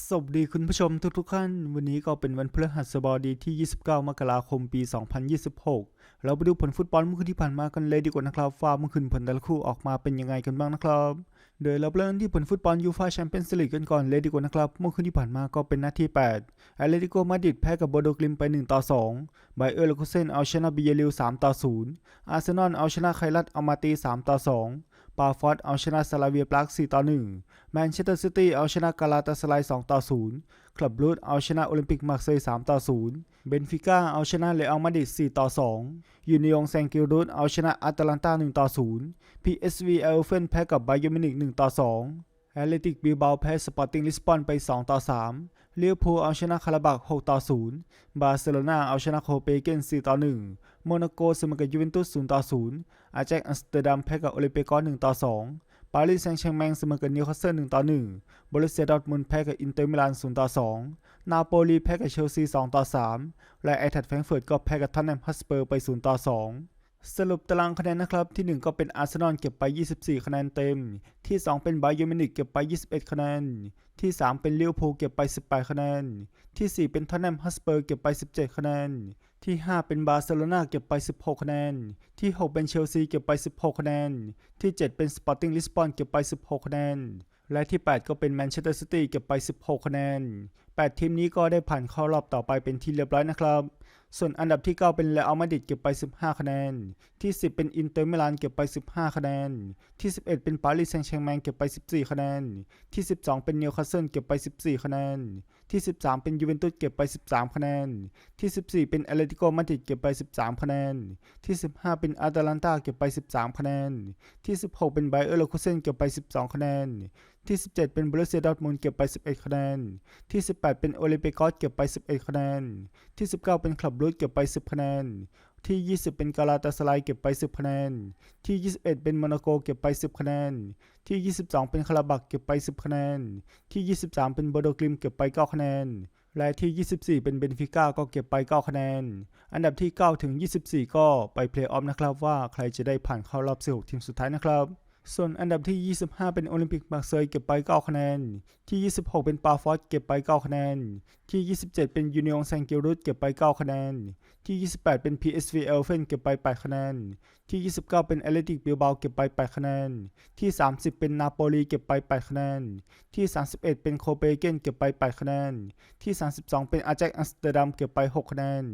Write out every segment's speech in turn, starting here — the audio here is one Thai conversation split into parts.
สวัสดีคุณผู้ชมทุกๆท่าน วันนี้ก็เป็นวันพฤหัสบดีที่ 29 มกราคม ปี 2026 เราไปดูผลฟุตบอลเมื่อคืนที่ผ่านมากันเลยดีกว่านะครับว่าเมื่อคืนผลแต่ละคู่ออกมาเป็นยังไงกันบ้างนะครับ โดยเราเริ่มที่ผลฟุตบอลยูฟ่าแชมเปี้ยนส์ลีกกันก่อนเลยดีกว่านะครับ เมื่อคืนที่ผ่านมาก็เป็นนัดที่8แอตเลติโกมาดริดแพ้กับโบโดกลิมไป1ต่อ2ไบเออร์เลคุเซนเอาชนะบิเยลิว3ต่อ0อาร์เซนอลเอาชนะไครัตเอามาตี3ต่อ2 ปาฟอร์ดเอาชนะซาลาเวียปลัก4ต่อ1แมนเชสเตอร์ซิตี้เอาชนะกาลาตาสไล2ต่อ0คลับรูดเอาชนะโอลิมปิกมาร์เซย์3ต่อ0เบนฟิก้าเอาชนะเรอัลมาดริด4ต่อ2ยูนิองแซงกิลรูดเอาชนะอาตแลนตา1ต่อ0 PSV เอลเฟนแพ้กับไบเยอร์มิวนิก1ต่อ2แอตเลติกบิลบาแพ้สปอร์ติ้งลิสบอนไป2ต่อ3เลียวพูเอาชนะคาราบัก6ต่อ0บาร์เซโลนาเอาชนะโคเปเกน4ต่อ1 โมนาโกเสมอกับยูเวนตุส0ต่อ0อาแจ็คอัมสเตอร์ดัมแพ้กับโอลิมเปกอส1ต่อ2ปารีสแซงต์แชร์แมงเสมอกับนิวคาสเซิล1ต่อ1บรูเซียดอร์ทมุนแพ้กับอินเตอร์มิลาน0ต่อ2นาโปลีแพ้กับเชลซี2ต่อ3และไอแทดแฟรงเฟิร์ตก็แพ้กับท็อตแนมฮัสเปอร์ไป0ต่อ2สรุปตารางคะแนนนะครับที่ 1 ก็เป็นอาร์เซนอลเก็บไป 24 คะแนนเต็ม ที่ 2 เป็นไบเยอร์มินิกเก็บไป 21 คะแนน ที่ 3 เป็นลิเวอร์พูลเก็บไป 18 คะแนน ที่ 4 เป็นท็อตแนมฮัสเปอร์เก็บไป 17 คะแนน ที่ 5 เป็นบาร์เซโลนาเก็บไป 16 คะแนน ที่ 6 เป็นเชลซีเก็บไป 16 คะแนน ที่ 7 เป็นสปอร์ติ้งลิสบอนเก็บไป 16 คะแนน และที่ 8 ก็เป็นแมนเชสเตอร์ซิตี้เก็บไป 16 คะแนน 8 ทีมนี้ก็ได้ผ่านเข้ารอบต่อไปเป็นที่เรียบร้อยนะครับ ส่วนอันดับที่ 9 เป็นเรอัลมาดริดเก็บไป 15 คะแนน ที่ 10 เป็นอินเตอร์มิลานเก็บไป 15 คะแนน ที่ 11 เป็นปารีสแซงต์แชร์แมงเก็บไป 14 คะแนน ที่ 12 เป็นนิวคาสเซิลเก็บไป 14 คะแนน ที่ 13 เป็นยูเวนตุสเก็บไป 13 คะแนน ที่ 14 เป็นเอเลติโกมาดริดเก็บไป 13 คะแนน ที่ 15 เป็นอาตาลันตาเก็บไป 13 คะแนน ที่ 16 เป็นไบเออร์เลคูเซนเก็บไป 12 คะแนน ที่ 17 เป็นบรูเซียดอทมุนเก็บไป 11 คะแนน ที่ 18 เป็นโอลิมปิกอสเก็บไป 11 คะแนน ที่ 19 เป็นคลับรูดเก็บไป 10 คะแนน ที่ 20 เป็นกาลาตาสไลเก็บไป 10 คะแนน ที่ 21 เป็นโมนาโกเก็บไป 10 คะแนน ที่ 22 เป็นคาราบักเก็บไป 10 คะแนน ที่ 23 เป็นโบโดกลิมเก็บไป 9 คะแนน และที่ 24 เป็นเบนฟิก้าก็เก็บไป 9 คะแนน อันดับที่ 9 ถึง 24 ก็ไปเพลย์ออฟนะครับว่าใครจะได้ผ่านเข้ารอบ 16 ทีมสุดท้ายนะครับส่วนอันดับที่ 25 เป็นโอลิมปิกมาร์เซยเก็บไป 9 คะแนน ที่ 26 เป็นปาฟอสเก็บไป 9 คะแนน ที่ 27 เป็นยูนิองแซงกิลรุตเก็บไป 9 คะแนน ที่ 28 เป็น PSV เอลเฟนเก็บไป 8 คะแนน ที่ 29 เป็นแอเลติกบิลบาเก็บไป 8 คะแนน ที่ 30 เป็นนาโปลีเก็บไป 8 คะแนน ที่ 31 เป็นโคเปเกนเก็บไป 8 คะแนน ที่ 32 เป็นอาแจ็คอัมสเตอร์ดัมเก็บไป 6 คะแนน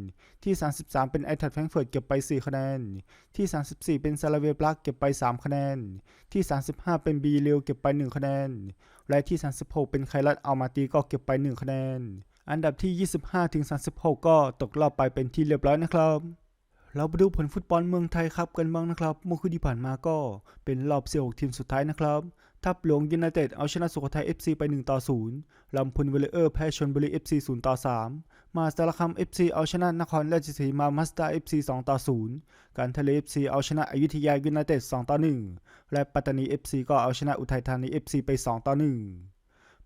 ที่ 33 เป็นไอทัดแฟรงเฟิร์ตเก็บไป 4 คะแนน ที่ 34 เป็นซาลาเวียปลักเก็บไป 3 คะแนน ที่ 35 เป็นบีลิวเก็บไป 1 คะแนน และที่ 36 เป็นไคลัตอัลมาตีก็เก็บไป 1 คะแนน อันดับที่ 25ถึง36 ก็ตกรอบไปเป็นที่เรียบร้อยนะครับ เราไปดูผลฟุตบอลเมืองไทยครับกันบ้างนะครับ เมื่อคืนที่ผ่านมาก็เป็นรอบ16ทีมสุดท้ายนะครับ ทัพหลวงยูไนเต็ดเอาชนะสุโขทัย FC ไป 1 ต่อ 0 ลำพูนเวลเลอร์แพ้ชนบุรี FC 0 ต่อ 3 มาสารคาม FC เอาชนะนครราชสีมามาสเตอร์ FC 2 ต่อ 0 การทะเล FC เอาชนะอยุธยายูไนเต็ด 2 ต่อ 1 และปัตตานี FC ก็เอาชนะอุทัยธานี FC ไป 2 ต่อ 1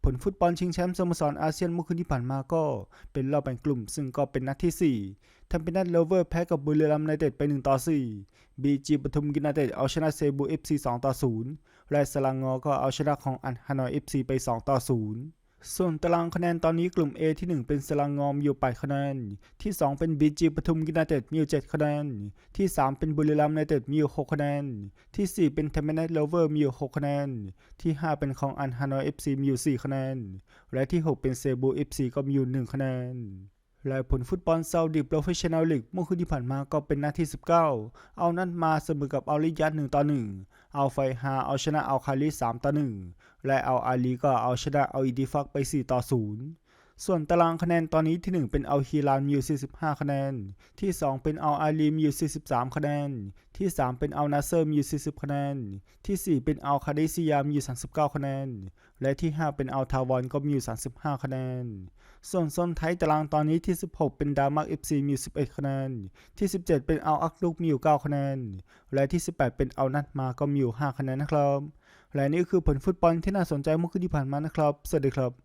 ผลฟุตบอลชิงแชมป์สโมสรอาเซียนเมื่อคืนที่ผ่านมาก็เป็นรอบแบ่งกลุ่ม ซึ่งก็เป็นนัดที่ 4 ทำเป็นนัดเลเวอร์แพ้กับบุรีรัมย์ในเต็ดไป 1 ต่อ 4 บีจีปทุมกินาเต็ดเอาชนะเซบูเอฟซี2ต่อ 0 และสลังงอก็เอาชนะของอันฮานอยเอฟซีไป 2 ต่อ 0 ส่วนตารางคะแนนตอนนี้กลุ่ม A ที่ 1 เป็นสลังงอมอยู่8คะแนน ที่ 2 เป็นบีจีปทุมยูไนเต็ดมีอยู่7คะแนน ที่ 3 เป็นบุรีรัมย์ยูไนเต็ดมีอยู่6คะแนน ที่ 4 เป็นเทัมเปนัทเลเวอร์มีอยู่6คะแนน ที่ 5 เป็นของอันฮานอย FC มีอยู่4คะแนน และที่ 6 เป็นเซบู FC ก็มีอยู่1คะแนน และผลฟุตบอลซาอุดิโปรเฟชชั่นแนลลีกเมื่อคืนที่ผ่านมาก็เป็นนาที่19 เอานั้นมาเสมอกับอัลลิยัด1ต่อ1เอาไฟฮาเอาชนะเอาคาลิ3ต่อ1และเอาอาลีก็เอาชนะเอาอีดีฟักไป 4 ต่อ 0 ส่วนตารางคะแนนตอนนี้ที่ 1 เป็นเอาฮีรานมีอยู่45 คะแนน ที่ 2 เป็นเอาอาลีมีอยู่43 คะแนน ที่ 3 เป็นเอานาเซอร์มีอยู่40 คะแนน ที่ 4 เป็นเอาคาเดซิยามีอยู่39 คะแนน และที่ 5 เป็นเอาทาวอนก็มีอยู่35 คะแนน ส่วนโซนท้ายตารางตอนนี้ที่ 16 เป็นดามัก FC มีอยู่11 คะแนน ที่ 17 เป็นเอาอักลุกมีอยู่9คะแนน และที่ 18 เป็นเอานัดมาก็มีอยู่5คะแนนนะครับ และนี่คือผลฟุตบอลที่น่าสนใจเมื่อคืนที่ผ่านมานะครับ สวัสดีครับ